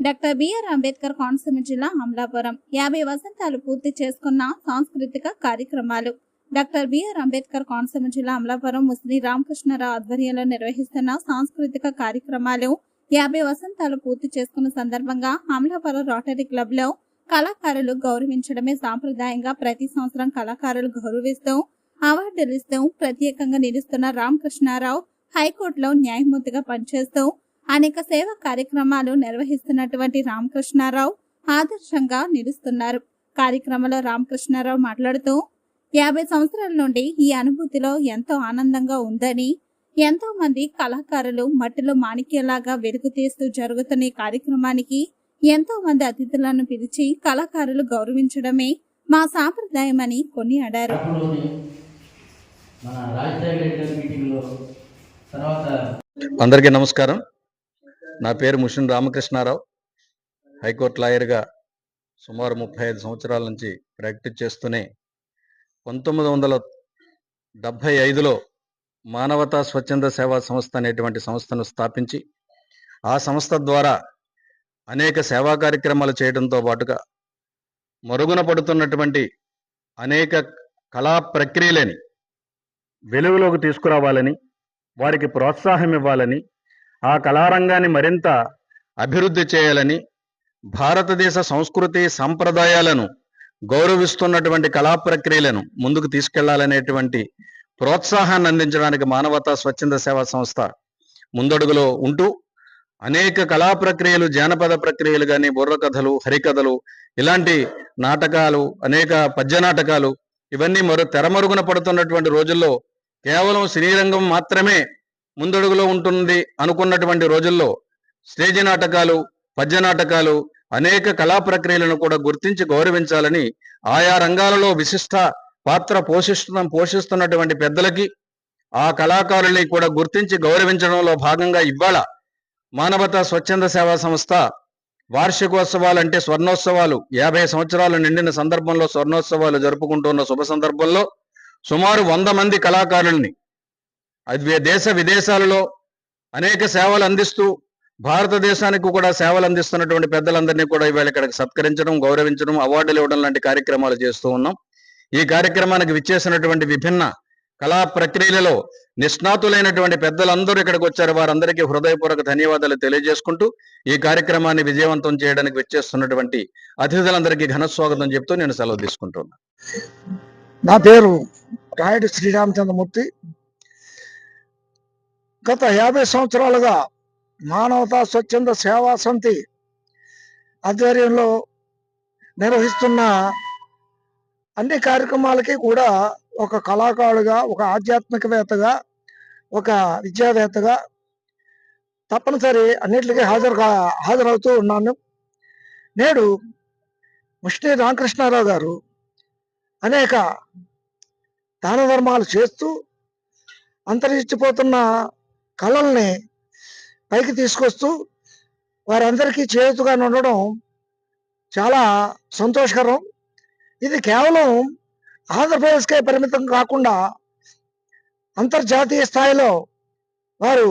Doctor BR Ambedkar Konaseema జిల్లా అమలాపురం. యాభై వసంతాలు పూర్తి చేసుకున్న సాంస్కృతిక కార్యక్రమాలు. డాక్టర్ బిఆర్ అంబేద్కర్ కోనసీమ జిల్లా అమలాపురం ముస్లిం రామకృష్ణరావు ఆధ్వర్యంలో నిర్వహిస్తున్న సాంస్కృతిక కార్యక్రమాలు యాభై వసంతాలు పూర్తి చేసుకున్న సందర్భంగా అమలాపురం రోటరీ క్లబ్లో కళాకారులు గౌరవించడమే సాంప్రదాయంగా ప్రతి సంవత్సరం కళాకారులు గౌరవిస్తూ అవార్డులు ఇస్తూ ప్రత్యేకంగా నిలుస్తున్న రామకృష్ణారావు హైకోర్టులో న్యాయమూర్తిగా పనిచేస్తూ అనేక సేవా కార్యక్రమాలు నిర్వహిస్తున్నటువంటి రామకృష్ణారావు ఆదర్శంగా నిలుస్తున్నారు. కార్యక్రమంలో రామకృష్ణారావు మాట్లాడుతూ యాభై సంవత్సరాల నుండి ఈ అనుభూతిలో ఎంతో ఆనందంగా ఉందని ఎంతో మంది కళాకారులు మట్టిలో మాణిక్యలాగా వెలుగు తీస్తూ జరుగుతున్న ఈ కార్యక్రమానికి ఎంతో మంది అతిథులను పిలిచి కళాకారులు గౌరవించడమే మా సాంప్రదాయమని కొనియాడారు. అందరికీ నమస్కారం. నా పేరు ముషన్ రామకృష్ణారావు. హైకోర్టు లాయర్గా సుమారు ముప్పై ఐదు సంవత్సరాల నుంచి ప్రాక్టీస్ చేస్తూనే పంతొమ్మిది వందల డెబ్భై ఐదులో మానవతా స్వచ్ఛంద సేవా సంస్థ అనేటువంటి సంస్థను స్థాపించి ఆ సంస్థ ద్వారా అనేక సేవా కార్యక్రమాలు చేయడంతో పాటుగా మరుగున పడుతున్నటువంటి అనేక కళా ప్రక్రియలని వెలుగులోకి తీసుకురావాలని వారికి ప్రోత్సాహం ఇవ్వాలని ఆ కళారంగాన్ని మరింత అభివృద్ధి చేయాలని భారతదేశ సంస్కృతి సంప్రదాయాలను గౌరవిస్తున్నటువంటి కళా ప్రక్రియలను ముందుకు తీసుకెళ్ళాలనేటువంటి ప్రోత్సాహాన్ని అందించడానికి మానవతా స్వచ్ఛంద సేవా సంస్థ ముందడుగులో ఉంటూ అనేక కళా ప్రక్రియలు జానపద ప్రక్రియలు కానీ బుర్ర కథలు హరికథలు ఇలాంటి నాటకాలు అనేక పద్య నాటకాలు ఇవన్నీ మరో తెరమరుగున పడుతున్నటువంటి రోజుల్లో కేవలం శ్రీరంగం మాత్రమే ముందడుగులో ఉంటుంది అనుకున్నటువంటి రోజుల్లో స్టేజ్ నాటకాలు పద్య నాటకాలు అనేక కళా ప్రక్రియలను కూడా గుర్తించి గౌరవించాలని ఆయా రంగాలలో విశిష్ట పాత్ర పోషిస్తున్న పోషిస్తున్నటువంటి పెద్దలకి ఆ కళాకారుల్ని కూడా గుర్తించి గౌరవించడంలో భాగంగా ఇవాళ మానవతా స్వచ్ఛంద సేవా సంస్థ వార్షికోత్సవాలు అంటే స్వర్ణోత్సవాలు. యాభై సంవత్సరాలు నిండిన సందర్భంలో స్వర్ణోత్సవాలు జరుపుకుంటున్న శుభ సందర్భంలో సుమారు వంద మంది కళాకారుల్ని అది దేశ విదేశాలలో అనేక సేవలు అందిస్తూ భారతదేశానికి కూడా సేవలు అందిస్తున్నటువంటి పెద్దలందరినీ కూడా ఇవాళ ఇక్కడికి సత్కరించడం గౌరవించడం అవార్డులు ఇవ్వడం లాంటి కార్యక్రమాలు చేస్తూ ఉన్నాం. ఈ కార్యక్రమానికి విచ్చేసినటువంటి విభిన్న కళా ప్రక్రియలలో నిష్ణాతులైనటువంటి పెద్దలందరూ ఇక్కడికి వచ్చారు. వారందరికీ హృదయపూర్వక ధన్యవాదాలు తెలియజేసుకుంటూ ఈ కార్యక్రమాన్ని విజయవంతం చేయడానికి విచ్చేస్తున్నటువంటి అతిథులందరికీ ఘన స్వాగతం చెప్తూ నేను సెలవు తీసుకుంటున్నాను నా పేరు రాయుడు శ్రీరామచంద్రమూర్తి. గత యాభై సంవత్సరాలుగా మానవతా స్వచ్ఛంద సేవా సమితి ఆధ్వర్యంలో నిర్వహిస్తున్న అన్ని కార్యక్రమాలకి కూడా ఒక కళాకారుడుగా ఒక ఆధ్యాత్మికవేత్తగా ఒక విద్యావేత్తగా తప్పనిసరి అన్నిటికీ హాజరు కా- హాజరవుతూ ఉన్నాను. నేడు ముష్టి రామకృష్ణారావు గారు అనేక దాన ధర్మాలు చేస్తూ అంతరించిపోతున్న కళల్ని పైకి తీసుకొస్తూ వారందరికీ చేతుగా ఉండడం చాలా సంతోషకరం. ఇది కేవలం ఆంధ్రప్రదేశ్కే పరిమితం కాకుండా అంతర్జాతీయ స్థాయిలో వారు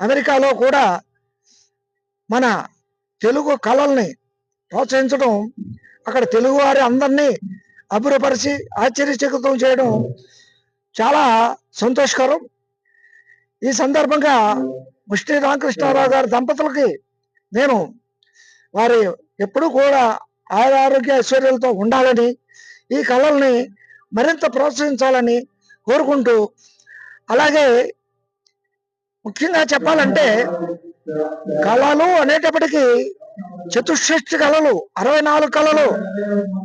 అమెరికాలో కూడా మన తెలుగు కళల్ని ప్రోత్సహించడం అక్కడ తెలుగు వారి అందరినీ అభివృపరిచి ఆశ్చర్యచకితం చేయడం చాలా సంతోషకరం. ఈ సందర్భంగా ముష్టి రామకృష్ణారావు గారి దంపతులకి నేను వారి ఎప్పుడూ కూడా ఆయుర ఆరోగ్య ఐశ్వర్యాలతో ఉండాలని ఈ కళల్ని మరింత ప్రోత్సహించాలని కోరుకుంటూ అలాగే ముఖ్యంగా చెప్పాలంటే కళలు అనేటప్పటికీ చతుషష్టి కళలు అరవై నాలుగు కళలు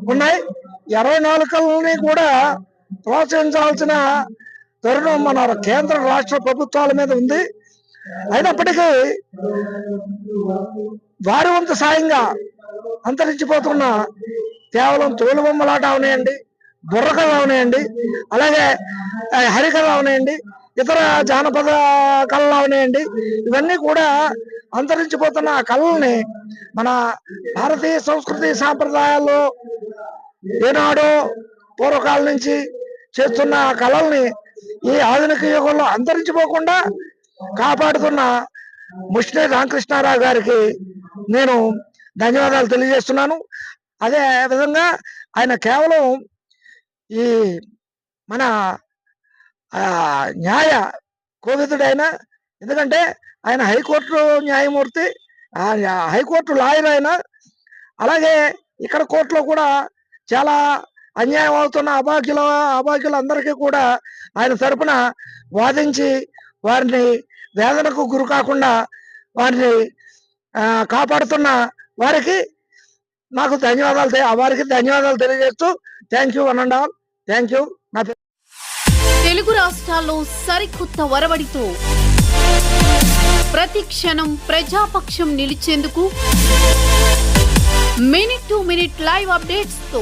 ఉన్నాయి. అరవై నాలుగు కళలని కూడా ప్రోత్సహించాల్సిన తరుణం మన కేంద్ర రాష్ట్ర ప్రభుత్వాల మీద ఉంది. అయినప్పటికీ వారి వంతు సాయంగా అంతరించిపోతున్న కేవలం తోలుబొమ్మలాట అవనాయండి బుర్రకథ అవనాయండి అలాగే ఆ, హరికథ అవనాయండి ఇతర జానపద కళలు అవనాయండి ఇవన్నీ కూడా అంతరించిపోతున్న ఆ కళల్ని మన భారతీయ సంస్కృతి సాంప్రదాయాల్లో ఏనాడో పూర్వకాలం నుంచి చేస్తున్న ఆ కళల్ని ఈ ఆధునిక యుగంలో అంతరించిపోకుండా కాపాడుతున్న ముష్ణే రామకృష్ణారావు గారికి నేను ధన్యవాదాలు తెలియజేస్తున్నాను. అదే విధంగా ఆయన కేవలం ఈ మన న్యాయ కోవిదుడైన ఎందుకంటే ఆయన హైకోర్టు న్యాయమూర్తి హైకోర్టు లాయర్ ఆయన అలాగే ఇక్కడ కోర్టులో కూడా చాలా అన్యాయం అవుతున్న అబాకిల అబాకిలందరికీ కూడా ఆయన తరపున వాదించి వారిని వేదనకు గురి కాకుండా వారిని కాపాడుతున్న వారికి నాకు ధన్యవాదాలు వారికి ధన్యవాదాలు తెలియజేస్తూ thank you one and all. Thank you. నా పేరు తెలుగు రాష్ట్రాల్లో సరికొత్త వరవడితో ప్రతి క్షణం ప్రజాపక్షం నిలిచేందుకు మినిట్ టు మినిట్ లైవ్ అప్డేట్స్తో